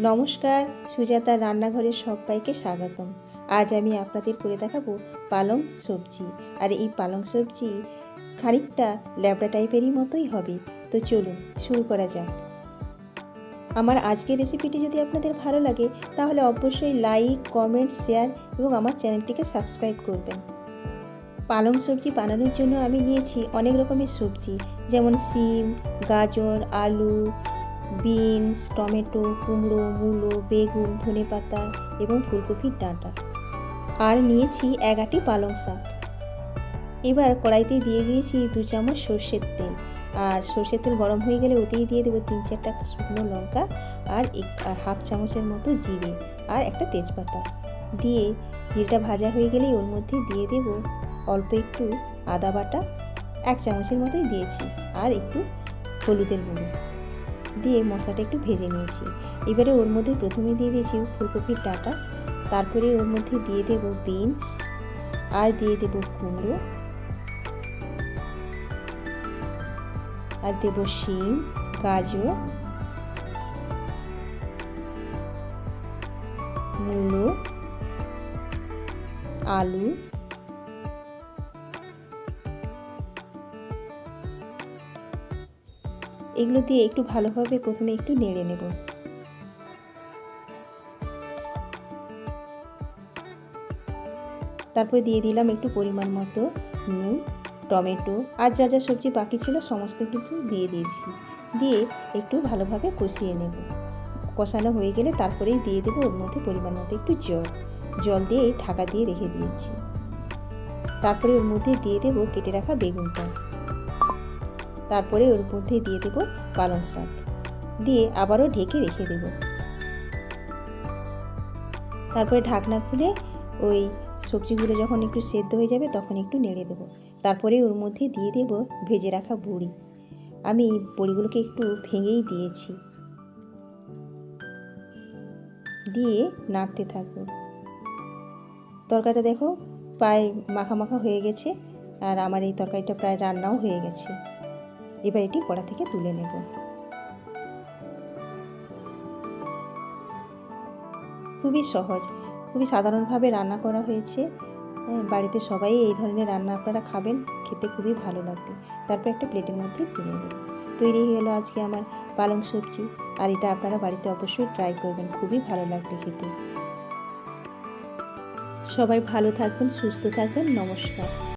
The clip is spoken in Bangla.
নমস্কার, সুজাতার রান্নাঘরের সবাইকে স্বাগতম। আজ আমি আপনাদের করে দেখাবো পালং সবজি। আর এই পালং সবজি খানিকটা ল্যাবড়া টাইপেরই মতোই হবে। তো চলুন, শুরু করা যাক। আমার আজকের রেসিপিটি যদি আপনাদের ভালো লাগে, তাহলে অবশ্যই লাইক কমেন্ট শেয়ার এবং আমার চ্যানেলটিকে সাবস্ক্রাইব করবেন। পালং সবজি বানানোর জন্য আমি নিয়েছি অনেক রকমের সবজি, যেমন সিম গাজর, আলু বিনস, টমেটো, কুমড়ো, মূলো, বেগুন ধনেপাতা এবং ফুলকপির ডাঁটা। আর নিয়েছি এক আটি পালং শাক। এবার কড়াইতে দিয়ে দিয়েছি দু চামচ সর্ষের তেল। আর সর্ষের তেল গরম হয়ে গেলে ওতেই দিয়ে দেবো তিন চারটা শুকনো লঙ্কা আর এক হাফ চামচের মতো জিরে আর একটা তেজপাতা। দিয়ে জিরেটা ভাজা হয়ে গেলেই ওর মধ্যে দিয়ে দেব অল্প একটু আদা বাটা। এক চামচের মতোই দিয়েছি। আর একটু হলুদের গুঁড়ো। দিয়ে মশলাটা একটু ভেজে নিয়েছি। এবারে ওর মধ্যে প্রথমে দিয়ে দিয়েছি ফুলকপির ডাটা, তারপরে ওর মধ্যে দিয়ে দেব বিনস, আর দিয়ে দেব কুমড়ো, আর দেব শিম, গাজর, মূলো, আলু এগুলো দিয়ে একটু ভালোভাবে প্রথমে একটু নেড়ে নেব। তারপর দিয়ে দিলাম একটু পরিমাণ মতো নুন, টমেটো আর যা যা সবজি বাকি ছিল সমস্ত কিছু দিয়ে দিয়েছি। দিয়ে একটু ভালোভাবে কষিয়ে নেব। কষানো হয়ে গেলে তারপরেই দিয়ে দেবো ওর মধ্যে পরিমাণ মতো একটু জল। জল দিয়ে ঢাকা দিয়ে রেখে দিয়েছি। তারপরে ওর মধ্যে দিয়ে দেবো কেটে রাখা বেগুনটা। তারপরে ওর মধ্যে দিয়ে দেবো পালং শাক। দিয়ে আবারও ঢেকে রেখে দেব। তারপরে ঢাকনা খুলে ওই সবজিগুলো যখন একটু সেদ্ধ হয়ে যাবে তখন একটু নেড়ে দেবো। তারপরে ওর মধ্যে দিয়ে দেব ভেজে রাখা বড়ি। আমি বড়িগুলোকে একটু ভেঙেই দিয়েছি। দিয়ে নাড়তে থাকব। তরকারিটা দেখো প্রায় মাখা মাখা হয়ে গেছে। আর আমার এই তরকারিটা প্রায় রান্নাও হয়ে গেছে। এবার এটি কড়া থেকে তুলে নেব। খুবই সহজ খুবই সাধারণভাবে রান্না করা হয়েছে। হ্যাঁ, বাড়িতে সবাই এই ধরনের রান্না আপনারা খাবেন খেতে খুবই ভালো লাগবে। তারপর একটা প্লেটের মধ্যে তুলে নেব। তৈরি হয়ে গেলো আজকে আমার পালং সবজি আর এটা আপনারা বাড়িতে অবশ্যই ট্রাই করবেন খুবই ভালো লাগবে খেতে। সবাই ভালো থাকবেন সুস্থ থাকবেন নমস্কার।